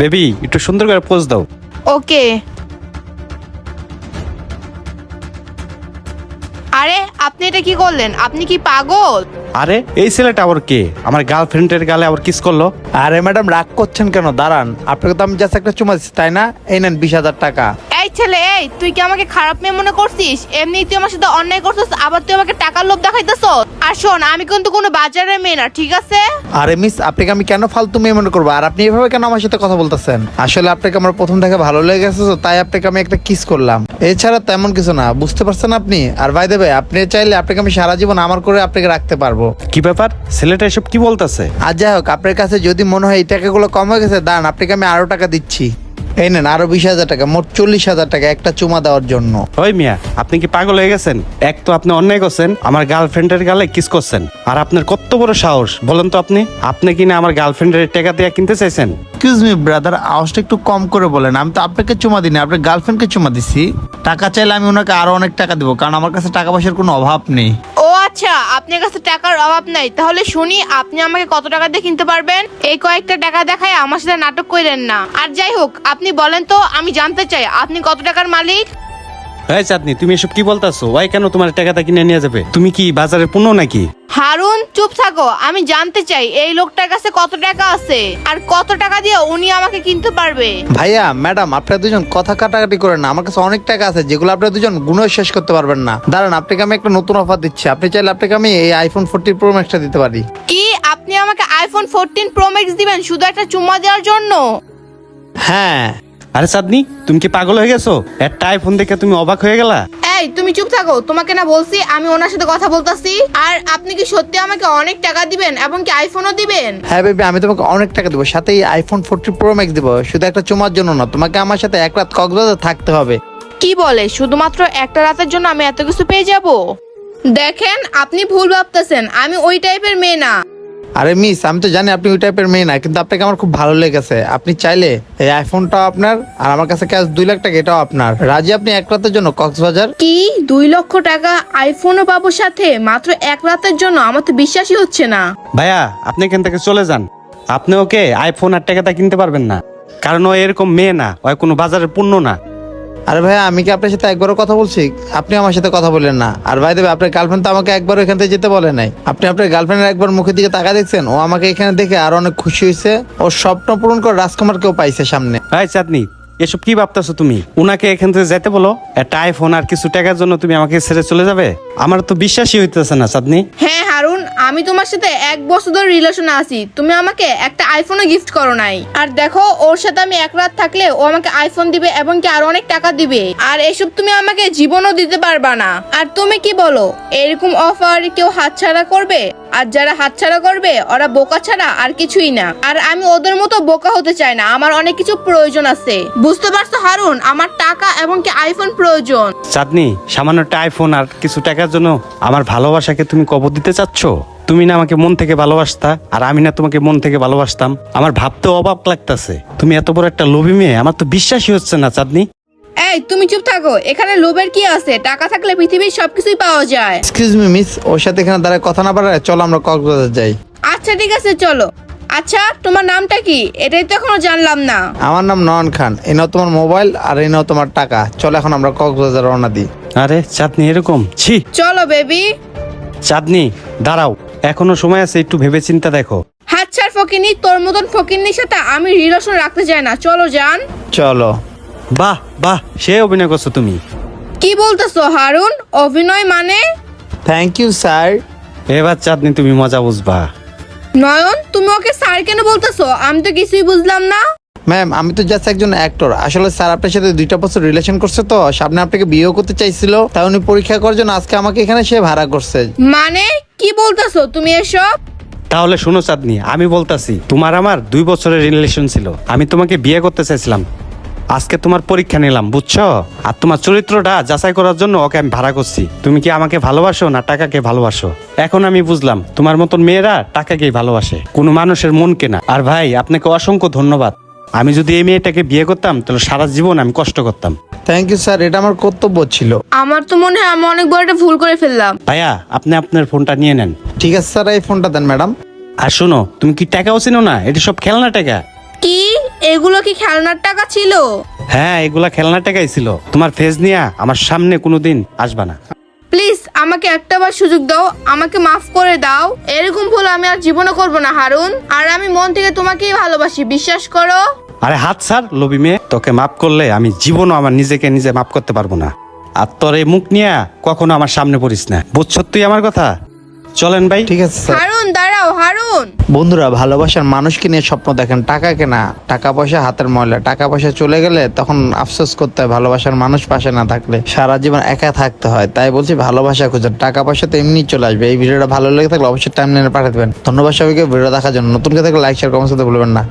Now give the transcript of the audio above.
Baby একটু সুন্দর করে পোজ দাও। ওকে। আরে আপনি এটা কি করলেন? আপনি কি পাগল? আরে এই ছেলেটা আবার কে? আমার গার্লফ্রেন্ডের গালে আবার কিস করল? আরে ম্যাডাম রাগ করছেন কেন? দাঁড়ান। আপনাকে তো আমি জাস্ট একটা চুমা দিচ্ছি তাই না? এই নেন বিশ হাজার টাকা। ছেলে এই তুই কি আমাকে খারাপ মেয়ে মনে করছিস? এমনি তুই আমার সাথে অন্যায় করছিস আবার তুই আমাকে টাকার লোভ দেখাইতেছ? আর শোন আমি কিন্তু কোনো বাজারের মেয়ে না ঠিক আছে? আরে মিস আপনাকে আমি কেন ফালতু মেয়ে মনে করব? আর আপনি এভাবে কেন আমার সাথে কথা বলতেছেন? আসলে আপনাকে আমার প্রথম থেকে ভালো লেগে গেছে তো তাই আপনাকে আমি একটা কিস করলাম। এছাড়া তেমন কিছু না বুঝতে পারছেন আপনি? আর ভাই দেবে আপনি চাইলে আপনাকে আমি সারা জীবন আমার করে আপনাকে রাখতে পারব। কি ব্যাপার? ছেলেটা এসব কি বলতেছে? আর যাই হোক আপনার কাছে যদি মনে হয় এই টাকাগুলো কম হয়ে গেছে দাঁড়ান আপনাকে আমি আরও টাকা দিচ্ছি। এই নেন আরও বিশ হাজার টাকা মোট চল্লিশ হাজার টাকা একটা চুমা দেওয়ার জন্য। ওই মিয়া আপনি কি পাগল হয়ে গেছেন? এক তো আপনি অন্যায় করছেন আমার গার্লফ্রেন্ডের গালে কিস করছেন। আর আপনার কত বড় সাহস বলেন তো আপনি আপনি কি না আমার গার্লফ্রেন্ডের টাকা দিয়ে কিনতে চাইছেন? এক্সকিউজ মি ব্রাদার আওয়াজটা একটু কম করে বলেন। আমি তো আপনাকে চুমা দিনি আপনার গার্লফ্রেন্ডকে চুমা দিছি। টাকা চাইলে আমি ওনাকে আরও অনেক টাকা দিব কারণ আমার কাছে টাকা পয়সার কোনো অভাব নেই। আচ্ছা আপনার কাছে টাকার অভাব নাই। তাহলে শুনি, আপনি আমাকে কত টাকা দিয়ে কিনতে পারবেন? এই কয়েকটা টাকা দেখায় আমার সাথে নাটক করেন না। আর যাই হোক, আপনি বলেন তো, আমি জানতে চাই, আপনি কত টাকার মালিক? হ্যাঁ চাঁদনি, তুমি এসব কি বলতাছো? ওই কেন তোমার টাকাটা কিনে নিয়ে যাবে? তুমি কি বাজারে পণ্য নাকি? হারুন চুপ থাকো আমি জানতে চাই এই লোকটার কাছে কত টাকা আছে? আর কত টাকা দিয়ে উনি আমাকে কিনতে পারবে? ভাইয়া ম্যাডাম আপনারা দুজন কথা কাটাকাটি করেন না। আমার কাছে অনেক টাকা আছে যেগুলো আপনারা দুজন গুণও শেষ করতে পারবেন না। দাঁড়ান আপনাকে আমি একটা নতুন অফার দিচ্ছি। আপনি চাইলে আপনাকে আমি এই আইফোন ফোরটি প্রো ম্যাক্সটা দিতে পারি। কি? আপনি আমাকে আইফোন ফোরটিন প্রো ম্যাক্স দিবেন শুধু একটা চুম্মা দেওয়ার জন্য? হ্যাঁ। আরে চাঁদনি তুমি কি পাগল হয়ে গেছো? একটা আইফোন দেখে তুমি অবাক হয়ে গেলা? এই তুমি চুপ থাকো। তোমাকে না বলছি আমি ওনার সাথে কথা বলতাছি। আর আপনি কি সত্যি আমাকে অনেক টাকা দিবেন এবং কি আইফোনও দিবেন? হ্যাঁ বেবি আমি তোমাকে অনেক টাকা দেবো। সাথে এই আইফোন ফোরটি প্রো ম্যাক্স দেবো। শুধু একটা চুমার জন্য না তোমাকে আমার সাথে এক রাত কক্সবাজার থাকতে হবে। কি বলে? শুধুমাত্র একটা রাতের জন্য আমি এত কিছু পেয়ে যাব? দেখেন আপনি ভুল ভাবতেছেন। আমি ওই টাইপের মেয়ে না। আরে মিস আমি তো জানি আপনি ওই টাইপের মেয়ে না কিন্তু আপনাকে আমার খুব ভালো লেগেছে। আপনি চাইলে এই আইফোনটাও আপনার আর আমার কাছে ক্যাশ দুই লাখ টাকা এটাও আপনার। রাজি আপনি এক রাতের জন্য কক্সবাজার? কি? দুই লক্ষ টাকা আইফোনও পাবো সাথে? মাত্র এক রাতের জন্য আমার তো বিশ্বাসই হচ্ছে না। ভাইয়া আপনি এখান থেকে চলে যান। আপনি ওকে আইফোন আর টাকাটা কিনতে পারবেন না। কারণ ও এরকম মেয়ে না ও কোনো বাজারের পণ্য না। আরে ভাই আমি কি আপনার সাথে একবারও কথা বলছি? আপনি আমার সাথে কথা বলেন না। আর ভাই দেবে আপনার গার্লফ্রেন্ড তো আমাকে একবার এখান থেকে যেতে বলে নাই। আপনি আপনার গার্লফ্রেন্ডের একবার মুখের দিকে তাকা দেখছেন? ও আমাকে এখানে দেখে আর অনেক খুশি হয়েছে। ও স্বপ্ন পূরণ করে রাজকুমারকেও পাইছে সামনে। ভাই চাঁদনি এসব কি ভাবতেছো তুমি? উনাকে এখান থেকে যেতে বলো। একটা আইফোন আর কিছু টাকার জন্য তুমি আমাকে ছেড়ে চলে যাবে? আমার তো বিশ্বাসই হইতেছে না চাঁদনি। হ্যাঁ হারুন, আমি তোমার সাথে এক বছর ধরে রিলেশনে আছি। তুমি আমাকে একটা আইফোনও গিফট করো নাই। আর দেখো, ওর সাথে আমি এক রাত থাকলে ও আমাকে আইফোন দিবে এবং কি আর অনেক টাকা দিবে। আর এসব তুমি আমাকে জীবনও দিতে পারবা না। আর তুমি কি বলো, এরকম অফার কেউ হাতছাড়া করবে? আর যারা হাতছাড়া করবে, ওরা বোকা ছাড়া আর কিছুই না। আর আমি ওদের মতো বোকা হতে চাই না, আমার অনেক কিছু প্রয়োজন আছে। বুঝতে পারছ হারুন, আমার টাকা এবং কি আইফোন প্রয়োজন? চাঁদনি, সামান্য আইফোন আর কিছু টাকার জন্য আমার ভালোবাসাকে তুমি কবর দিতে চাচ্ছ? তুমি না আমাকে মন থেকে ভালোবাসতা আর আমি না তোমাকে মন থেকে ভালোবাসতাম। আমার ভাবতে অবাক লাগতাছে। তুমি এত বড় একটা লোভী মেয়ে আমার তো বিশ্বাসই হচ্ছে না চাঁদনি। এই তুমি চুপ থাকো। এখানে লোভের কি আছে? টাকা থাকলে পৃথিবীর সবকিছুই পাওয়া যায়। এক্সকিউজ মি মিস ওর সাথে এখানে দাঁড়ায় কথা না বাড়ায় চলো আমরা কক্সবাজার যাই। আচ্ছা ঠিক আছে চলো। আচ্ছা তোমার নামটা কি? এটাই তো এখনও জানলাম না। আমার নাম নয়ন খান। এই নাও তোমার মোবাইল আর এই নাও তোমার টাকা। চলো এখন আমরা কক্সবাজার রওনা দিই। আরে চাঁদনি এরকম? ছি। চলো বেবি চাঁদনি দাঁড়াও এখনও সময় আছে একটু ভেবে চিন্তা দেখো। হাত ছাড় ফকিনি তোর মতন ফকিন্নির সাথে আমি রিলেশন রাখতে চাই না। চলো যান চলো। বাহ বাহ সে অভিনয় করছ তুমি। কি বলতেছো হারুন? অভিনয় মানে? থ্যাংক ইউ স্যার এবার চাঁদনি তুমি মজা বুঝবা। নয়ন তুমি ওকে স্যার কেন বলতেছো? আমি তো কিছুই বুঝলাম না। ম্যাম আমি তো জাস্ট একজন অ্যাক্টর আসলে স্যার আপনার সাথে দুইটা বছর রিলেশন করছে তো সামনে আপনাকে বিয়েও করতে চাইছিল তাই উনি পরীক্ষা করার জন্য আজকে আমাকে এখানে সে ভাড়া করছে। মানে? কি বলতেছো তুমি এসব? তাহলে শোনো চাঁদনি আমি বলতাছি তোমার আমার দুই বছরের রিলেশন ছিল। আমি তোমাকে বিয়ে করতে চাইছিলাম। আজকে তোমার পরীক্ষা নিলাম বুঝছ? আর তোমার চরিত্রটা যাচাই করার জন্য ওকে আমি ভাড়া করছি। তুমি কি আমাকে ভালোবাসো না টাকাকে ভালোবাসো? এখন আমি বুঝলাম তোমার মতন মেয়েরা টাকাকেই ভালোবাসে। কোনো মানুষের মনকে না আর ভাই আপনাকে অসংখ্য ধন্যবাদ। আমি যদি এই মেয়েটাকে বিয়ে করতাম তাহলে সারা জীবন আমি কষ্ট করতাম। থ্যাংক ইউ স্যার এটা আমার কর্তব্য ছিল। আমার তো মনে হয় আমি অনেক বড় একটা ভুল করে ফেললাম। ভাইয়া আপনি আপনার ফোনটা নিয়ে নেন। ঠিক আছে স্যার এই ফোনটা দেন ম্যাডাম আর শোনো তুমি কি টাকাও চিনো না? এটা সব খেলনা টাকা। কি? এগুলো কি খেলনার টাকা ছিল? হ্যাঁ এগুলা খেলনার টাকাই ছিল। তোমার ফেস নিয়ে আমার সামনে কোনোদিন আসবা না। আমাকে একটাবার সুযোগ দাও আমাকে মাফ করে দাও। এরকম ভুল আমি আর জীবনে করব না হারুন। আর আমি মন থেকে তোমাকেই ভালোবাসি বিশ্বাস করো? আরে হাত সার লবি মেয়ে। তোকে মাফ করলে আমি জীবনও আমার নিজেকে নিজে মাফ করতে পারব না। আর তোর এই মুখ নিয়ে কখনো আমার সামনে পড়িস না। বুঝছ তুই আমার কথা? চলেন ভাই। ঠিক আছে স্যার। হারুন বন্ধুরা, ভালোবাসার মানুষকে নিয়ে স্বপ্ন দেখেন। টাকা কেনা, টাকা পয়সা হাতের ময়লা। টাকা পয়সা চলে গেলে তখন আফসোস করতে হয়, ভালোবাসার মানুষ পাশে না থাকলে। সারা জীবন একা থাকতে হয়, তাই বলছি ভালোবাসা খুঁজেন। টাকা পয়সা তো এমনি চলে আসবে। এই ভিডিওটা ভালো লেগে থাকলে অবশ্যই টাইম নিয়ে পাঠাতে দেবেন। ধন্যবাদ সবাইকে। ভিডিও দেখার জন্য নতুন কে থাকলে লাইক শেয়ার কমেন্ট ভুলবেন না।